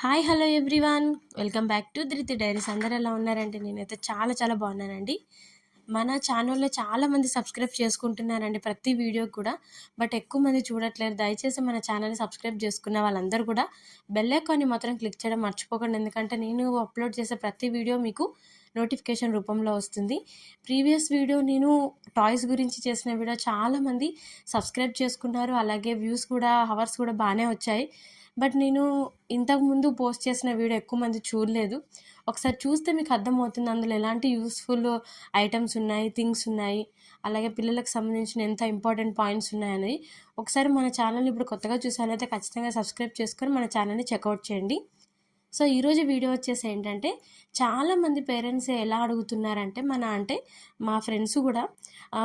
Hi hello everyone. Welcome back to Dhruti diaries. అందరు ఎలా ఉన్నారండి? నేనైతే చాలా చాలా బాగున్నానండి. మన ఛానల్లో చాలా మంది సబ్స్క్రైబ్ చేసుకుంటున్నారండి ప్రతి వీడియోకి కూడా. బట్ ఎక్కువ మంది చూడట్లేరు దయచేసి మన ఛానల్ని సబ్స్క్రైబ్ చేసుకున్న వాళ్ళందరూ కూడా బెల్ ఐకాన్ని మాత్రం క్లిక్ చేయడం మర్చిపోకండి. ఎందుకంటే నేను అప్లోడ్ చేసే ప్రతి వీడియో మీకు నోటిఫికేషన్ రూపంలో వస్తుంది. ప్రీవియస్ వీడియో నేను టాయ్స్ గురించి చేసిన వీడియో చాలామంది సబ్స్క్రైబ్ చేసుకున్నారు. అలాగే వ్యూస్ కూడా హవర్స్ కూడా బాగానే వచ్చాయి. బట్ నేను ఇంతకుముందు పోస్ట్ చేసిన వీడియో ఎక్కువ మంది చూడలేదు. ఒకసారి చూస్తే మీకు అర్థమవుతుంది అందులో ఎలాంటి యూస్ఫుల్ ఐటమ్స్ ఉన్నాయి థింగ్స్ ఉన్నాయి అలాగే పిల్లలకు సంబంధించిన ఎంత ఇంపార్టెంట్ పాయింట్స్ ఉన్నాయని ఒకసారి మన ఛానల్ని ఇప్పుడు కొత్తగా చూసానైతే ఖచ్చితంగా సబ్స్క్రైబ్ చేసుకొని మన ఛానల్ని చెక్అవుట్ చేయండి. సో ఈరోజు వీడియో వచ్చేసి ఏంటంటే చాలామంది పేరెంట్స్ ఎలా అడుగుతున్నారంటే మన అంటే మా ఫ్రెండ్స్ కూడా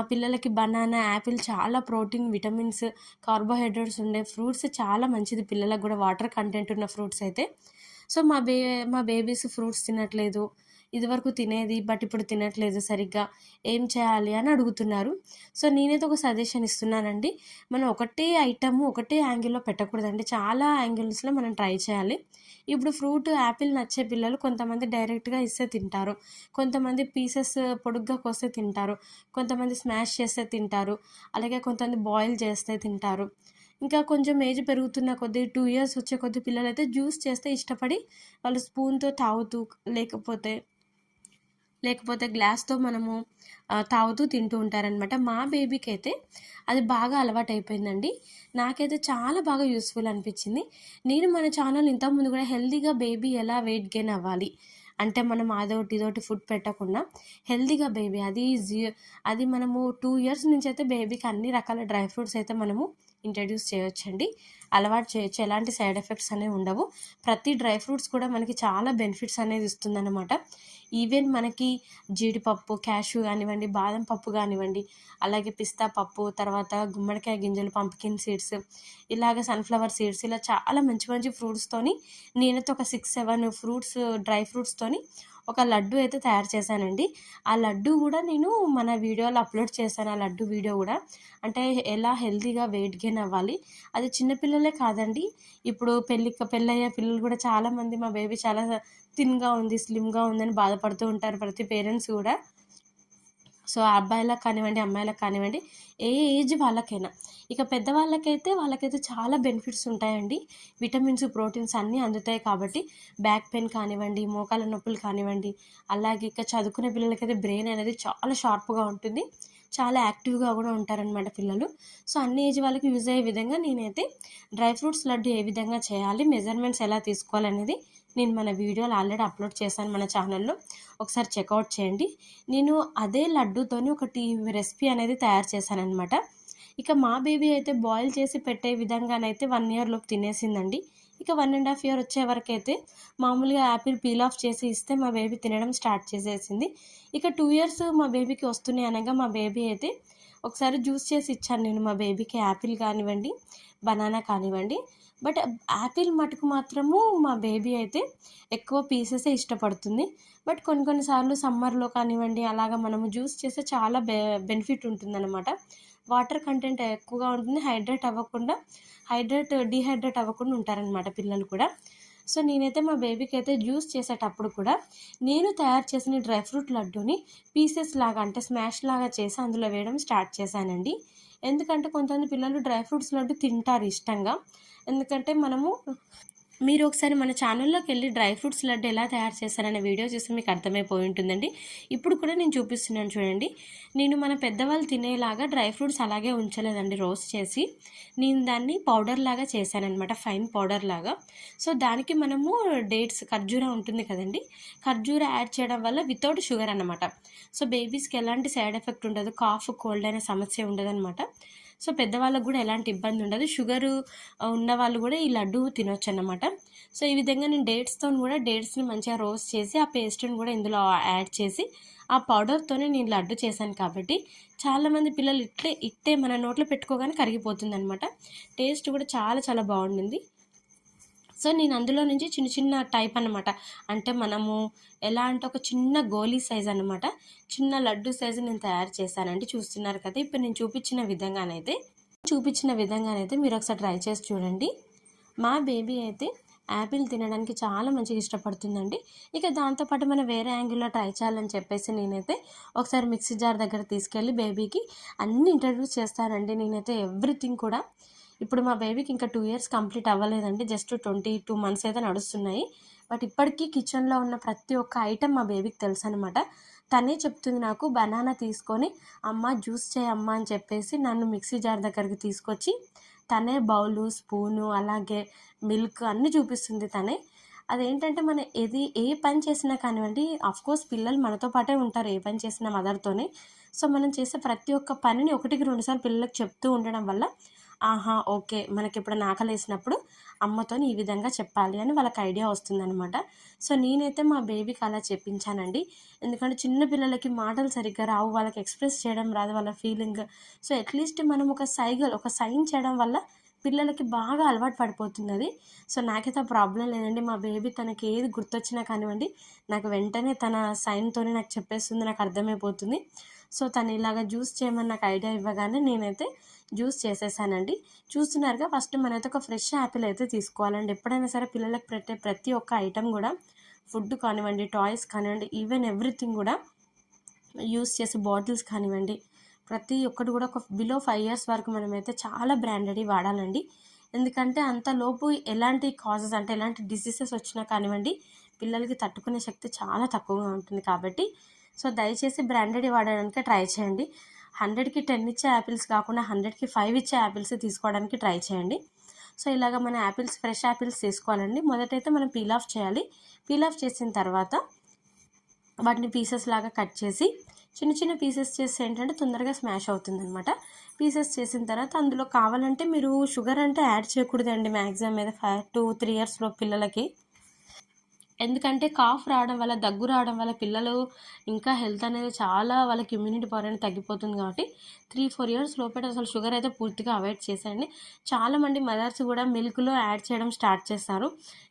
పిల్లలకి బనానా యాపిల్ చాలా ప్రోటీన్ విటమిన్స్ కార్బోహైడ్రేట్స్ ఉండే ఫ్రూట్స్ చాలా మంచిది. పిల్లలకు కూడా వాటర్ కంటెంట్ ఉన్న ఫ్రూట్స్ అయితే. సో మా బే మా బేబీస్ ఫ్రూట్స్ తినట్లేదు. ఇదివరకు తినేది బట్ ఇప్పుడు తినట్లేదు సరిగ్గా. ఏం చేయాలి అని అడుగుతున్నారు. సో నేనైతే ఒక సజెషన్ ఇస్తున్నానండి. మనం ఒకటే ఐటమ్ ఒకటే యాంగిల్లో పెట్టకూడదండి. చాలా యాంగిల్స్లో మనం ట్రై చేయాలి. ఇప్పుడు ఫ్రూట్ యాపిల్ నచ్చే పిల్లలు కొంతమంది డైరెక్ట్గా ఇస్తే తింటారు. కొంతమంది పీసెస్ పొడుగ్గా కోస్తే తింటారు. కొంతమంది స్మాష్ చేస్తే తింటారు. అలాగే కొంతమంది బాయిల్ చేస్తే తింటారు. ఇంకా కొంచెం ఏజ్ పెరుగుతున్న కొద్దీ టూ ఇయర్స్ వచ్చే కొద్ది పిల్లలైతే జ్యూస్ చేస్తే ఇష్టపడి వాళ్ళు స్పూన్తో తాగుతూ లేకపోతే లేకపోతే గ్లాస్తో మనము తాగుతూ తింటూ ఉంటారనమాట మా బేబీకి అయితే అది బాగా అలవాటు అయిపోయిందండి నాకైతే చాలా బాగా యూస్ఫుల్ అనిపించింది. నేను మన ఛానల్ ఇంతకుముందు కూడా హెల్తీగా బేబీ ఎలా వెయిట్ గెయిన్ అవ్వాలి అంటే మనం అదొకటి ఇదొకటి ఫుడ్ పెట్టకుండా హెల్తీగా బేబీ అది అది మనము టూ ఇయర్స్ నుంచి అయితే బేబీకి అన్ని రకాల డ్రై ఫ్రూట్స్ అయితే మనము ఇంట్రడ్యూస్ చేయొచ్చండి. అలవాటు చేయొచ్చు. ఎలాంటి సైడ్ ఎఫెక్ట్స్ అనేవి ఉండవు. ప్రతి డ్రై ఫ్రూట్స్ కూడా మనకి చాలా బెనిఫిట్స్ అనేది ఇస్తుందన్నమాట. ఈవెన్ మనకి జీడిపప్పు క్యాషు కానివ్వండి బాదం పప్పు కానివ్వండి అలాగే పిస్తా పప్పు తర్వాత గుమ్మడికాయ గింజలు పంపికిన్ సీడ్స్ ఇలాగ సన్ఫ్లవర్ సీడ్స్ ఇలా చాలా మంచి మంచి ఫ్రూట్స్తోని నేనైతే ఒక సిక్స్ సెవెన్ ఫ్రూట్స్ డ్రై ఫ్రూట్స్తోని ఒక లడ్డు అయితే తయారు చేశానండి. ఆ లడ్డు కూడా నేను మన వీడియోలో అప్లోడ్ చేశాను ఆ లడ్డు వీడియో కూడా. అంటే ఎలా హెల్తీగా వెయిట్ గెయిన్ అవ్వాలి? అది చిన్నపిల్లలే కాదండి. ఇప్పుడు పెళ్ళి పెళ్ళయ్యే పిల్లలు కూడా చాలామంది మా బేబీ చాలా థిన్గా ఉంది స్లిమ్గా ఉందని బాధపడుతూ ఉంటారు ప్రతి పేరెంట్స్ కూడా. సో అబ్బాయిలకు కానివ్వండి అమ్మాయిలకు కానివ్వండి ఏ ఏజ్ వాళ్ళకైనా. ఇక పెద్దవాళ్ళకైతే వాళ్ళకైతే చాలా బెనిఫిట్స్ ఉంటాయండి. విటమిన్స్ ప్రోటీన్స్ అన్నీ అందుతాయి కాబట్టి బ్యాక్ పెయిన్ కానివ్వండి మోకాల నొప్పులు కానివ్వండి అలాగే ఇక చదువుకునే పిల్లలకైతే బ్రెయిన్ అనేది చాలా షార్ప్గా ఉంటుంది. చాలా యాక్టివ్గా కూడా ఉంటారనమాట పిల్లలు. సో అన్ని ఏజ్ వాళ్ళకి యూజ్ అయ్యే విధంగా నేనైతే డ్రై ఫ్రూట్స్ లడ్డు ఏ విధంగా చేయాలి మెజర్మెంట్స్ ఎలా తీసుకోవాలనేది నేను మన వీడియోలు ఆల్రెడీ అప్లోడ్ చేశాను మన ఛానల్లో. ఒకసారి చెక్అవుట్ చేయండి. నేను అదే లడ్డూతోని ఒకటి రెసిపీ అనేది తయారు చేశాను అనమాట ఇక మా బేబీ అయితే బాయిల్ చేసి పెట్టే విధంగానైతే వన్ ఇయర్లోపు తినేసిందండి. ఇక వన్ అండ్ హాఫ్ ఇయర్ వచ్చే వరకు అయితే మామూలుగా యాపిల్ పీల్ ఆఫ్ చేసి ఇస్తే మా బేబీ తినడం స్టార్ట్ చేసేసింది. ఇక టూ ఇయర్స్ మా బేబీకి వస్తున్నాయి అనగా మా బేబీ అయితే ఒకసారి జ్యూస్ చేసి ఇచ్చాను నేను మా బేబీకి యాపిల్ కానివ్వండి బనానా కానివ్వండి. బట్ యాపిల్ మటుకు మాత్రము మా బేబీ అయితే ఎక్కువ పీసెసే ఇష్టపడుతుంది. బట్ కొన్ని కొన్నిసార్లు సమ్మర్లో కానివ్వండి అలాగా మనము జ్యూస్ చేస్తే చాలా బె బెనిఫిట్ ఉంటుందన్నమాట. వాటర్ కంటెంట్ ఎక్కువగా ఉంటుంది హైడ్రేట్ అవ్వకుండా హైడ్రేట్ డీహైడ్రేట్ అవ్వకుండా ఉంటారనమాట పిల్లలు కూడా. సో నేనైతే మా బేబీకి అయితే జ్యూస్ చేసేటప్పుడు కూడా నేను తయారు చేసిన డ్రై ఫ్రూట్ లడ్డూని పీసెస్ లాగా అంటే స్మాష్ లాగా చేసి అందులో వేయడం స్టార్ట్ చేశానండి. ఎందుకంటే కొంతమంది పిల్లలు డ్రై ఫ్రూట్స్ లడ్డు తింటారు ఇష్టంగా. ఎందుకంటే మనము మీరు ఒకసారి మన ఛానల్లోకి వెళ్ళి డ్రై ఫ్రూట్స్ లడ్డు ఎలా తయారు చేస్తారనే వీడియో చూస్తే మీకు అర్థమైపోయి ఉంటుందండి. ఇప్పుడు కూడా నేను చూపిస్తున్నాను చూడండి. నేను మన పెద్దవాళ్ళు తినేలాగా డ్రై ఫ్రూట్స్ అలాగే ఉంచలేదండి రోస్ట్ చేసి. నేను దాన్ని పౌడర్ లాగా చేశానమాట ఫైన్ పౌడర్ లాగా. సో దానికి మనము డేట్స్ ఖర్జూర ఉంటుంది కదండి. ఖర్జూర యాడ్ చేయడం వల్ల వితౌట్ షుగర్ అనమాట సో బేబీస్కి ఎలాంటి సైడ్ ఎఫెక్ట్ ఉండదు కాఫ్ కోల్డ్ అనే సమస్య ఉండదు సో పెద్దవాళ్ళకు కూడా ఎలాంటి ఇబ్బంది ఉండదు. షుగర్ ఉన్న వాళ్ళు కూడా ఈ లడ్డు తినొచ్చు అన్నమాట సో ఈ విధంగా నేను డేట్స్తో కూడా డేట్స్ని మంచిగా రోస్ట్ చేసి ఆ పేస్ట్ని కూడా ఇందులో యాడ్ చేసి ఆ పౌడర్తోనే నేను లడ్డు చేశాను కాబట్టి చాలామంది పిల్లలు ఇట్లే ఇట్టే మన నోట్లో పెట్టుకోగానే కరిగిపోతుంది అనమాట టేస్ట్ కూడా చాలా చాలా బాగుంటుంది సో నేను అందులో నుంచి చిన్న చిన్న టైప్ అనమాట అంటే మనము ఎలా అంటే ఒక చిన్న గోలీ సైజ్ అనమాట చిన్న లడ్డు సైజు నేను తయారు చేశానండి చూస్తున్నారు కదా ఇప్పుడు నేను చూపించిన విధంగానైతే చూపించిన విధంగానైతే మీరు ఒకసారి ట్రై చేసి చూడండి. మా బేబీ అయితే యాపిల్ తినడానికి చాలా మంచిగా ఇష్టపడుతుందండి. ఇక దాంతోపాటు మనం వేరే యాంగిల్లో ట్రై చేయాలని చెప్పేసి నేనైతే ఒకసారి మిక్సీ జార్ దగ్గర తీసుకెళ్ళి బేబీకి అన్ని ఇంట్రడ్యూస్ చేస్తానండి. నేనైతే ఎవ్రీథింగ్ కూడా ఇప్పుడు మా బేబీకి ఇంకా టూ ఇయర్స్ కంప్లీట్ అవ్వలేదండి. జస్ట్ ట్వంటీ టూ మంత్స్ అయితే నడుస్తున్నాయి. బట్ ఇప్పటికీ కిచెన్లో ఉన్న ప్రతి ఒక్క ఐటెం మా బేబీకి తెలుసు అనమాట తనే చెప్తుంది నాకు బనానా తీసుకొని అమ్మ జ్యూస్ చేయమ్మా అని చెప్పేసి నన్ను మిక్సీ జార్ దగ్గరికి తీసుకొచ్చి తనే బౌలు స్పూను అలాగే మిల్క్ అన్నీ చూపిస్తుంది తనే. అదేంటంటే మనం ఏది ఏ పని చేసినా కానివ్వండి కోర్స్ పిల్లలు మనతో పాటే ఉంటారు ఏ పని చేసినా మదర్తోనే సో మనం చేసే ప్రతి ఒక్క పనిని ఒకటికి రెండుసార్లు పిల్లలకు చెప్తూ ఉండడం వల్ల ఆహా ఓకే మనకి ఎప్పుడైనా ఆకలి వేసినప్పుడు అమ్మతో ఈ విధంగా చెప్పాలి అని వాళ్ళకి ఐడియా వస్తుందనమాట సో నేనైతే మా బేబీకి అలా చెప్పించానండి. ఎందుకంటే చిన్న పిల్లలకి మాటలు సరిగ్గా రావు వాళ్ళకి ఎక్స్ప్రెస్ చేయడం రాదు వాళ్ళ ఫీలింగ్. సో అట్లీస్ట్ మనం ఒక సైగల్ ఒక సైన్ చేయడం వల్ల పిల్లలకి బాగా అలవాటు పడిపోతున్నది. సో నాకైతే ప్రాబ్లం లేదండి. మా బేబీ తనకి ఏది గుర్తొచ్చినా కానివ్వండి నాకు వెంటనే తన సైన్తోనే నాకు చెప్పేస్తుంది నాకు అర్థమైపోతుంది. సో తను ఇలాగ జ్యూస్ చేయమని నాకు ఐడియా ఇవ్వగానే నేనైతే జ్యూస్ చేసేసానండి. చూస్తున్నారుగా ఫస్ట్ మనైతే ఒక ఫ్రెష్ యాపిల్ అయితే తీసుకోవాలండి. ఎప్పుడైనా సరే పిల్లలకు పెట్టే ప్రతి ఒక్క ఐటెం కూడా ఫుడ్ కానివ్వండి టాయ్స్ కానివ్వండి ఈవెన్ ఎవ్రీథింగ్ కూడా యూస్ చేసే బాటిల్స్ కానివ్వండి ప్రతి ఒక్కటి కూడా ఒక బిలో ఫైవ్ ఇయర్స్ వరకు మనమైతే చాలా బ్రాండెడ్ వాడాలండి. ఎందుకంటే అంతలోపు ఎలాంటి కాజెస్ అంటే ఎలాంటి డిసీజెస్ వచ్చినా కానివ్వండి పిల్లలకి తట్టుకునే శక్తి చాలా తక్కువగా ఉంటుంది కాబట్టి సో దయచేసి బ్రాండెడ్ వాడడానికి ట్రై చేయండి. హండ్రెడ్కి టెన్ ఇచ్చే యాపిల్స్ కాకుండా హండ్రెడ్కి ఫైవ్ ఇచ్చే యాపిల్స్ తీసుకోవడానికి ట్రై చేయండి. సో ఇలాగ మన యాపిల్స్ ఫ్రెష్ యాపిల్స్ తీసుకోవాలండి. మొదటైతే మనం పీల్ ఆఫ్ చేయాలి. పీల్ ఆఫ్ చేసిన తర్వాత వాటిని పీసెస్ లాగా కట్ చేసి చిన్న చిన్న పీసెస్ చేస్తే ఏంటంటే తొందరగా స్మాష్ అవుతుంది అనమాట పీసెస్ చేసిన తర్వాత అందులో కావాలంటే మీరు షుగర్ అంటే యాడ్ చేయకూడదండి మ్యాక్సిమం మీద ఫైవ్ టూ త్రీ ఇయర్స్లో పిల్లలకి. ఎందుకంటే కాఫ్ రావడం వల్ల దగ్గు రావడం వల్ల పిల్లలు ఇంకా హెల్త్ అనేది చాలా వాళ్ళకి ఇమ్యూనిటీ పవర్ అనేది తగ్గిపోతుంది కాబట్టి త్రీ ఫోర్ ఇయర్స్ లోపల అసలు షుగర్ అయితే పూర్తిగా అవాయిడ్ చేసేయండి. చాలామంది మదర్స్ కూడా మిల్క్లో యాడ్ చేయడం స్టార్ట్ చేస్తారు.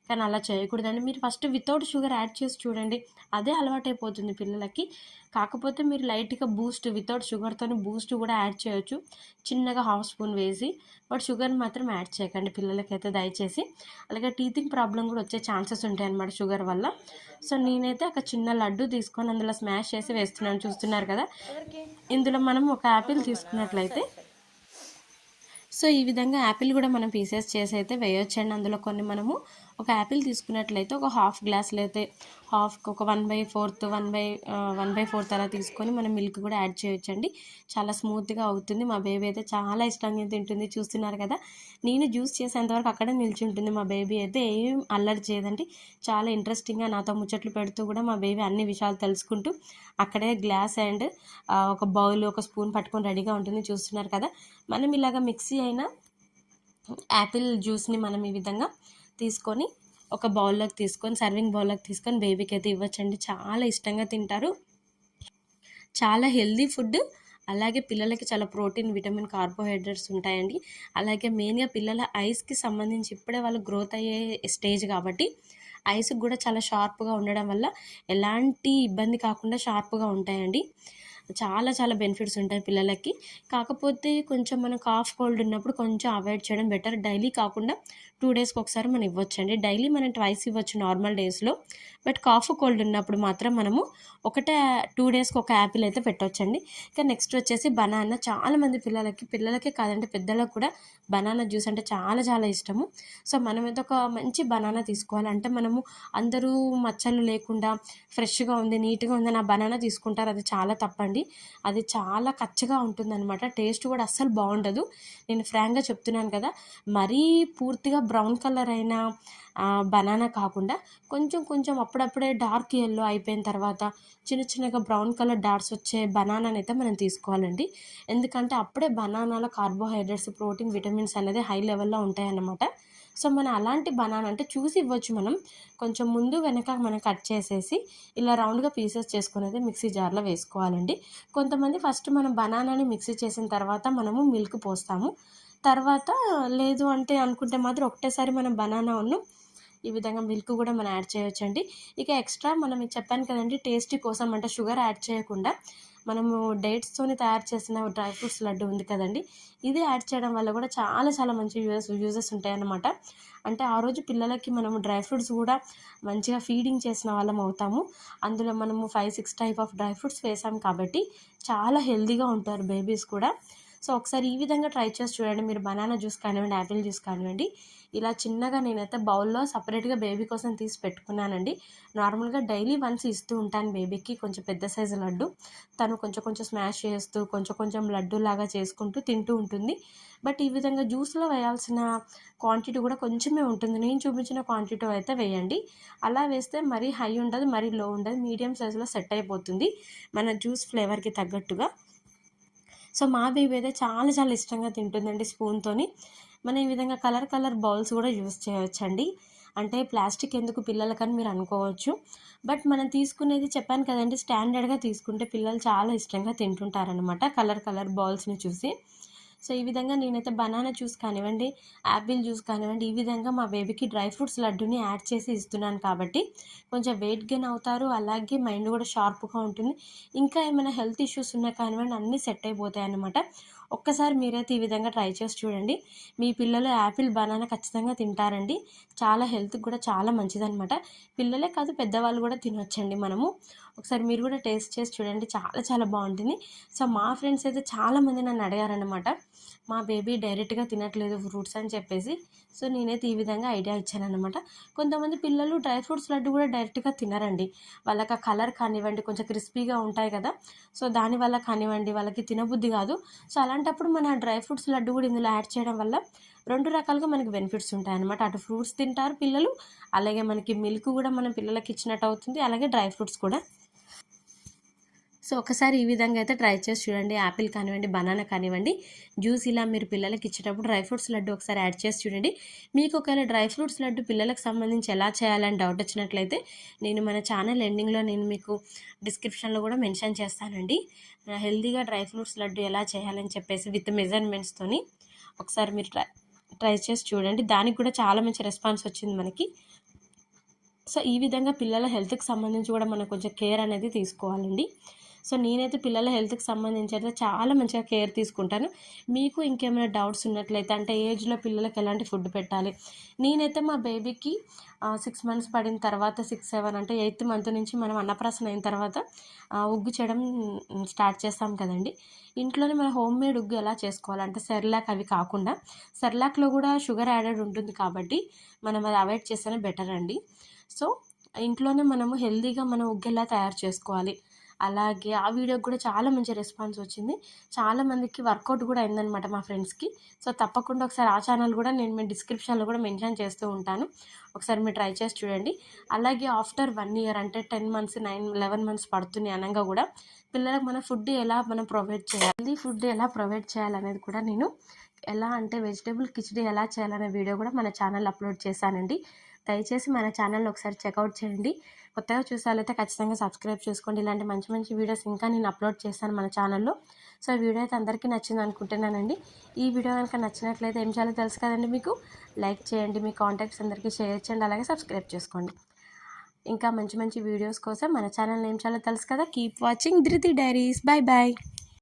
కానీ అలా చేయకూడదండి. మీరు ఫస్ట్ వితౌట్ షుగర్ యాడ్ చేసి చూడండి. అదే అలవాటైపోతుంది పిల్లలకి. కాకపోతే మీరు లైట్గా బూస్ట్ వితౌట్ షుగర్తో బూస్ట్ కూడా యాడ్ చేయొచ్చు. చిన్నగా హాఫ్ స్పూన్ వేసి బట్ షుగర్ మాత్రం యాడ్ చేయకండి పిల్లలకైతే దయచేసి. అలాగే టీతింగ్ ప్రాబ్లం కూడా వచ్చే ఛాన్సెస్ ఉంటాయి అన్నమాట షుగర్ వల్ల. సో నేనైతే ఒక చిన్న లడ్డు తీసుకొని అందులో స్మాష్ చేసి వేస్తున్నాను. చూస్తున్నారు కదా? ఇందులో మనం ఒక యాపిల్ తీసుకున్నట్లయితే. సో ఈ విధంగా యాపిల్ కూడా మనం పీసెస్ చేసి అయితే వేయొచ్చండి. అందులో కొన్ని మనము ఒక యాపిల్ తీసుకున్నట్లయితే ఒక హాఫ్ గ్లాస్లో అయితే హాఫ్ ఒక one by fourth one by one by fourth అలా తీసుకొని మనం మిల్క్ కూడా యాడ్ చేయొచ్చండి. చాలా స్మూత్గా అవుతుంది. మా బేబీ అయితే చాలా ఇష్టంగా తింటుంది. చూస్తున్నారు కదా? నేను జ్యూస్ చేసేంతవరకు అక్కడే నిల్చుంటుంది మా బేబీ అయితే. ఏం అల్లరి చేయదండి. చాలా ఇంట్రెస్టింగ్గా నాతో ముచ్చట్లు పెడుతూ కూడా మా బేబీ అన్ని విషయాలు తెలుసుకుంటూ అక్కడే గ్లాస్ అండ్ ఒక బౌల్ ఒక స్పూన్ పట్టుకొని రెడీగా ఉంటుంది. చూస్తున్నారు కదా? మనం ఇలాగ మిక్సీ అయిన యాపిల్ జ్యూస్ని మనం ఈ విధంగా తీసుకొని ఒక బౌల్లోకి తీసుకొని సర్వింగ్ బౌల్లోకి తీసుకొని బేబీకి అయితే ఇవ్వచ్చండి. చాలా ఇష్టంగా తింటారు. చాలా హెల్దీ ఫుడ్. అలాగే పిల్లలకి చాలా ప్రోటీన్ విటమిన్ కార్బోహైడ్రేట్స్ ఉంటాయండి. అలాగే మెయిన్గా పిల్లల ఐస్కి సంబంధించి ఇప్పుడే వాళ్ళు గ్రోత్ అయ్యే స్టేజ్ కాబట్టి ఐస్కి కూడా చాలా షార్ప్గా ఉండడం వల్ల ఎలాంటి ఇబ్బంది కాకుండా షార్ప్గా ఉంటాయండి. చాలా చాలా బెనిఫిట్స్ ఉంటాయి పిల్లలకి. కాకపోతే కొంచెం మనం కాఫ్ కోల్డ్ ఉన్నప్పుడు కొంచెం అవాయిడ్ చేయడం బెటర్. డైలీ కాకుండా టూ డేస్కి ఒకసారి మనం ఇవ్వచ్చండి. డైలీ మనం ట్వైస్ ఇవ్వచ్చు నార్మల్ డేస్లో. బట్ కాఫ్ కోల్డ్ ఉన్నప్పుడు మాత్రం మనము ఒకటే టూ డేస్కి ఒక యాపిల్ అయితే పెట్టవచ్చండి ఇంకా నెక్స్ట్ వచ్చేసి బనానా. చాలామంది పిల్లలకి పిల్లలకే కాదంటే పెద్దలకు కూడా బనానా జ్యూస్ అంటే చాలా చాలా ఇష్టము. సో మనమైతే ఒక మంచి బనానా తీసుకోవాలి. అంటే మనము అందరూ మచ్చలు లేకుండా ఫ్రెష్గా ఉంది నీట్గా ఉంది నా బనానా తీసుకుంటారు. అది చాలా తప్పండి. అది చాలా కచ్చగా ఉంటుందన్నమాట. టేస్ట్ కూడా అస్సలు బాగుండదు. నేను ఫ్రాంక్గా చెప్తున్నాను కదా మరీ పూర్తిగా బ్రౌన్ కలర్ అయిన బనానా కాకుండా కొంచెం కొంచెం అప్పుడప్పుడే డార్క్ ఎల్లో అయిపోయిన తర్వాత చిన్న చిన్నగా బ్రౌన్ కలర్ డాట్స్ వచ్చే బనానాని అయితే మనం తీసుకోవాలండి. ఎందుకంటే అప్పుడే బనానాలో కార్బోహైడ్రేట్స్ ప్రోటీన్ విటమిన్స్ అనేది హై లెవెల్లో ఉంటాయన్నమాట. సో మనం అలాంటి బనానా అంటే చూసి ఇవ్వచ్చు మనం. కొంచెం ముందు వెనక మనం కట్ చేసేసి ఇలా రౌండ్గా పీసెస్ చేసుకుని అయితే మిక్సీ జార్లో వేసుకోవాలండి. కొంతమంది ఫస్ట్ మనం బనానాని మిక్సీ చేసిన తర్వాత మనము మిల్క్ పోస్తాము. తర్వాత లేదు అంటే అనుకుంటే మాత్రం ఒకటేసారి మనం బనానా ఉన్న ఈ విధంగా మిల్క్ కూడా మనం యాడ్ చేయొచ్చండి. ఇక ఎక్స్ట్రా మనం చెప్పాను కదండి టేస్టీ కోసం అంటే షుగర్ యాడ్ చేయకుండా మనము డేట్స్తోని తయారు చేసిన డ్రై ఫ్రూట్స్ లడ్డు ఉంది కదండి ఇది యాడ్ చేయడం వల్ల కూడా చాలా చాలా మంచి యూజెస్ యూజెస్ ఉంటాయన్నమాట. అంటే ఆ రోజు పిల్లలకి మనము డ్రై ఫ్రూట్స్ కూడా మంచిగా ఫీడింగ్ చేసిన వాళ్ళం అవుతాము. అందులో మనము five six type of dry fruits వేసాం కాబట్టి చాలా హెల్తీగా ఉంటారు బేబీస్ కూడా. సో ఒకసారి ఈ విధంగా ట్రై చేసి చూడండి. మీరు బనానా జ్యూస్ కానివ్వండి యాపిల్ జ్యూస్ కానివ్వండి. ఇలా చిన్నగా నేనైతే బౌల్లో సపరేట్గా బేబీ కోసం తీసి పెట్టుకున్నానండి. నార్మల్గా డైలీ వన్స్ ఇస్తూ ఉంటాను బేబీకి కొంచెం పెద్ద సైజు లడ్డు. తను కొంచెం కొంచెం స్మాష్ చేస్తూ కొంచెం కొంచెం లడ్డు లాగా చేసుకుంటూ తింటూ ఉంటుంది. బట్ ఈ విధంగా జ్యూస్లో వేయాల్సిన క్వాంటిటీ కూడా కొంచెమే ఉంటుంది. నేను చూపించిన క్వాంటిటీ అయితే వేయండి. అలా వేస్తే మరీ హై ఉండదు మరీ లో ఉండదు మీడియం సైజులో సెట్ అయిపోతుంది. మన జ్యూస్ ఫ్లేవర్కి తగ్గట్టుగా. సో మా బేబీ అయితే చాలా చాలా ఇష్టంగా తింటుందండి స్పూన్తోని మనం ఈ విధంగా కలర్ కలర్ బౌల్స్ కూడా యూస్ చేయవచ్చండి. అంటే ప్లాస్టిక్ ఎందుకు పిల్లలకని మీరు అనుకోవచ్చు. బట్ మనం తీసుకునేది చెప్పాను కదండి స్టాండర్డ్గా తీసుకుంటే పిల్లలు చాలా ఇష్టంగా తింటుంటారనమాట కలర్ కలర్ బౌల్స్ని చూసి. సో ఈ విధంగా నేనైతే బనానా జ్యూస్ కానివ్వండి యాపిల్ జ్యూస్ కానివ్వండి ఈ విధంగా మా బేబీకి డ్రై ఫ్రూట్స్ లడ్డుని యాడ్ చేసి ఇస్తున్నాను కాబట్టి కొంచెం వెయిట్ గెయిన్ అవుతారు. అలాగే మైండ్ కూడా షార్ప్గా ఉంటుంది. ఇంకా ఏమైనా హెల్త్ ఇష్యూస్ ఉన్నా కానివ్వండి అన్నీ సెట్ అయిపోతాయి అన్నమాట. ఒక్కసారి మీరైతే ఈ విధంగా ట్రై చేసి చూడండి. మీ పిల్లలు యాపిల్ బనానా ఖచ్చితంగా తింటారండి. చాలా హెల్త్కి కూడా చాలా మంచిదనమాట పిల్లలే కాదు పెద్దవాళ్ళు కూడా తినొచ్చండి మనము. ఒకసారి మీరు కూడా టేస్ట్ చేసి చూడండి. చాలా చాలా బాగుంటుంది. సో మా ఫ్రెండ్స్ అయితే చాలామంది నన్ను అడిగారనమాట మా బేబీ డైరెక్ట్గా తినట్లేదు ఫ్రూట్స్ అని చెప్పేసి సో నేనైతే ఈ విధంగా ఐడియా ఇచ్చానమాట కొంతమంది పిల్లలు డ్రై ఫ్రూట్స్ లడ్డు కూడా డైరెక్ట్గా తినరండి. వాళ్ళకి ఆ కలర్ కానివ్వండి కొంచెం క్రిస్పీగా ఉంటాయి కదా సో దానివల్ల కానివ్వండి వాళ్ళకి తినబుద్ధి కాదు. సో అలాంటప్పుడు మన డ్రై ఫ్రూట్స్ లడ్డు కూడా ఇందులో యాడ్ చేయడం వల్ల రెండు రకాలుగా మనకి బెనిఫిట్స్ ఉంటాయి అనమాట అటు ఫ్రూట్స్ తింటారు పిల్లలు అలాగే మనకి మిల్క్ కూడా మన పిల్లలకి ఇచ్చినట్టు అవుతుంది అలాగే డ్రై ఫ్రూట్స్ కూడా. సో ఒకసారి ఈ విధంగా అయితే ట్రై చేసి చూడండి. యాపిల్ కానివ్వండి బనానా కానివ్వండి జ్యూస్ ఇలా మీరు పిల్లలకి ఇచ్చేటప్పుడు డ్రై ఫ్రూట్స్ లడ్డు ఒకసారి యాడ్ చేసి చూడండి. మీకు ఒకవేళ డ్రై ఫ్రూట్స్ లడ్డు పిల్లలకు సంబంధించి ఎలా చేయాలని డౌట్ వచ్చినట్లయితే నేను మన ఛానల్ ఎండింగ్లో నేను మీకు డిస్క్రిప్షన్లో కూడా మెన్షన్ చేస్తానండి. హెల్తీగా డ్రై ఫ్రూట్స్ లడ్డు ఎలా చేయాలని చెప్పేసి విత్ మెజర్మెంట్స్తోని ఒకసారి మీరు ట్రై ట్రై చేసి చూడండి. దానికి కూడా చాలా మంచి రెస్పాన్స్ వచ్చింది మనకి. సో ఈ విధంగా పిల్లల హెల్త్కి సంబంధించి కూడా మనం కొంచెం కేర్ అనేది తీసుకోవాలండి. సో నేనైతే పిల్లల హెల్త్కి సంబంధించి అయితే చాలా మంచిగా కేర్ తీసుకుంటాను. మీకు ఇంకేమైనా డౌట్స్ ఉన్నట్లయితే అంటే ఏజ్లో పిల్లలకి ఎలాంటి ఫుడ్ పెట్టాలి? నేనైతే మా బేబీకి సిక్స్ మంత్స్ పడిన తర్వాత సిక్స్ సెవెన్ అంటే ఎయిత్ మంత్ నుంచి మనం అన్నప్రాసన అయిన తర్వాత ఉగ్గు చేయడం స్టార్ట్ చేస్తాం కదండి. ఇంట్లోనే మన హోమ్ మేడ్ ఉగ్గు ఎలా చేసుకోవాలంటే సెర్లాక్ అవి కాకుండా సెర్లాక్లో కూడా షుగర్ యాడెడ్ ఉంటుంది కాబట్టి మనం అది అవాయిడ్ చేస్తేనే బెటర్ అండి. సో ఇంట్లోనే మనము హెల్తీగా మనం ఉగ్గు ఎలా తయారు చేసుకోవాలి? అలాగే ఆ వీడియోకి కూడా చాలా మంచి రెస్పాన్స్ వచ్చింది. చాలామందికి వర్కౌట్ కూడా అయిందనమాట మా ఫ్రెండ్స్కి. సో తప్పకుండా ఒకసారి ఆ ఛానల్ కూడా నేను మీ డిస్క్రిప్షన్లో కూడా మెన్షన్ చేస్తూ ఉంటాను. ఒకసారి మీరు ట్రై చేసి చూడండి. అలాగే ఆఫ్టర్ వన్ ఇయర్ అంటే ten months nine eleven months పడుతుంది అనగా కూడా పిల్లలకు మన ఫుడ్ ఎలా మనం ప్రొవైడ్ చేయాలి ఫుడ్ ఎలా ప్రొవైడ్ చేయాలనేది కూడా నేను ఎలా అంటే వెజిటేబుల్ కిచడీ ఎలా చేయాలనే వీడియో కూడా మన ఛానల్ అప్లోడ్ చేశానండి. దయచేసి మన ఛానల్ ఒకసారి చెక్అవుట్ చేయండి. కొత్తగా చూసాలైతే ఖచ్చితంగా సబ్స్క్రైబ్ చేసుకోండి. ఇలాంటి మంచి మంచి వీడియోస్ ఇంకా నేను అప్లోడ్ చేస్తాను మన ఛానల్లో. సో ఈ వీడియో అయితే అందరికీ నచ్చింది అనుకుంటున్నానండి. ఈ వీడియో కనుక నచ్చినట్లయితే ఏం చేయాలో తెలుసు కదండి మీకు? లైక్ చేయండి. మీ కాంటాక్ట్స్ అందరికీ షేర్ చేయండి. అలాగే సబ్స్క్రైబ్ చేసుకోండి. ఇంకా మంచి మంచి వీడియోస్ కోసం మన ఛానల్ ఏం చేయాలో తెలుసు కదా? Keep watching Dhruti diaries. Bye bye